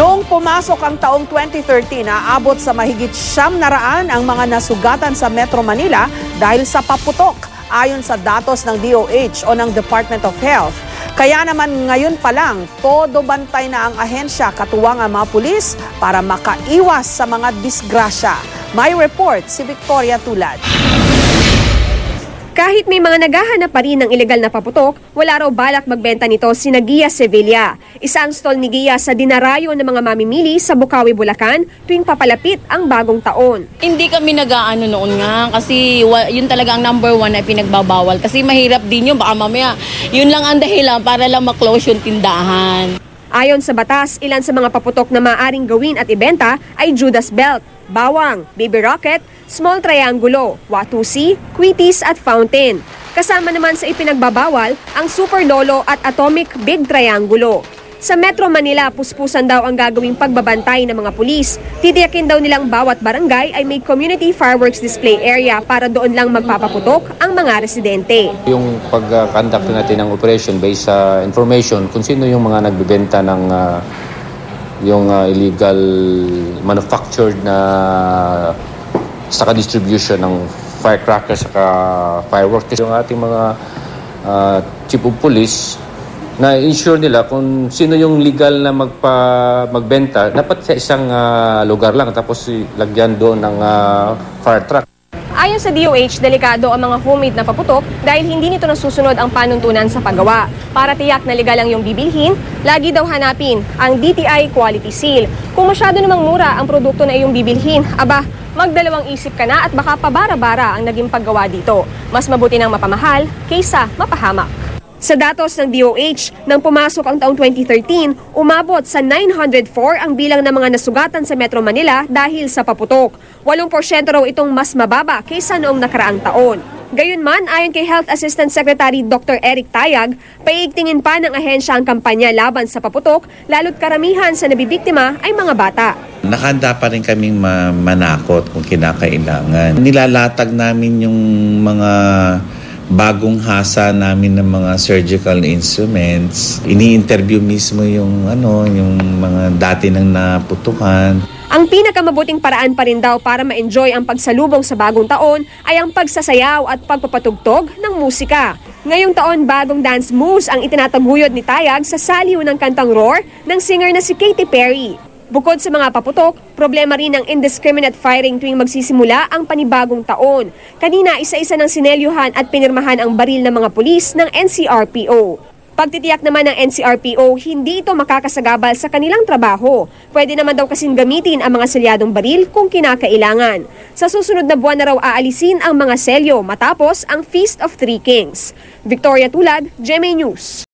Noong pumasok ang taong 2013, naabot sa mahigit siyam na raan ang mga nasugatan sa Metro Manila dahil sa paputok ayon sa datos ng DOH o ng Department of Health. Kaya naman ngayon pa lang, todo bantay na ang ahensya katuwang ang mga pulis para makaiwas sa mga disgrasya. May report si Victoria Tulad. Kahit may mga naghahanap pa rin ng ilegal na paputok, wala raw balak magbenta nito si Gia Sevilla. Isa ang stall ni Gia sa dinarayo ng mga mamimili sa Bukawi, Bulacan tuwing papalapit ang bagong taon. Hindi kami nag-aano noon nga kasi yun talaga ang number one na pinagbabawal. Kasi mahirap din yun, baka mamaya yun lang ang dahilan para lang maklose yung tindahan. Ayon sa batas, ilan sa mga paputok na maaring gawin at ibenta ay Judas Belt, Bawang, Baby Rocket, Small Triangulo, Watusi, Quitis at Fountain. Kasama naman sa ipinagbabawal ang Super Lolo at Atomic Big Triangulo. Sa Metro Manila, puspusan daw ang gagawing pagbabantay ng mga pulis. Titiyakin daw nilang bawat barangay ay may community fireworks display area para doon lang magpapaputok ang mga residente. Yung pag-conduct natin ng operation based sa information kung sino yung mga nagbebenta ng ah, yung ah, illegal manufactured na saka distribution ng firecrackers saka fireworks. Yung ating mga ah, chief of police na ensure nila kung sino yung legal na magpa magbenta dapat sa isang ah, lugar lang tapos lagyan doon ng ah, fire truck. Ayon sa DOH, delikado ang mga homemade na paputok dahil hindi nito nasusunod ang panuntunan sa paggawa. Para tiyak na legal ang iyong bibilhin, lagi daw hanapin ang DTI Quality Seal. Kung masyado namang mura ang produkto na iyong bibilhin, aba, magdalawang isip ka na at baka pabara-bara ang naging paggawa dito. Mas mabuti nang mapamahal kaysa mapahamak. Sa datos ng DOH, nang pumasok ang taong 2013, umabot sa 904 ang bilang ng mga nasugatan sa Metro Manila dahil sa paputok. 8% raw itong mas mababa kaysa noong nakaraang taon. Gayunman, ayon kay Health Assistant Secretary Dr. Eric Tayag, paigtingin pa ng ahensya ang kampanya laban sa paputok, lalo't karamihan sa nabibiktima ay mga bata. Nakahanda pa rin kaming ma- manakot kung kinakailangan. Nilalatag namin yung mga bagong hasa namin ng mga surgical instruments. Ini-interview mismo yung ano, yung mga dati nang naputukan. Ang pinakamabuting paraan pa rin daw para ma-enjoy ang pagsalubong sa bagong taon ay ang pagsasayaw at pagpapatugtog ng musika. Ngayong taon, bagong dance moves ang itinataguyod ni Tayag sa saliw ng kantang Roar ng singer na si Katy Perry. Bukod sa mga paputok, problema rin ang indiscriminate firing tuwing magsisimula ang panibagong taon. Kanina, isa-isa ng sinelyuhan at pinirmahan ang baril ng mga pulis ng NCRPO. Pagtitiyak naman ng NCRPO, hindi ito makakasagabal sa kanilang trabaho. Pwede naman daw kasing gamitin ang mga selyadong baril kung kinakailangan. Sa susunod na buwan na raw aalisin ang mga selyo matapos ang Feast of Three Kings. Victoria Tulad, GMA News.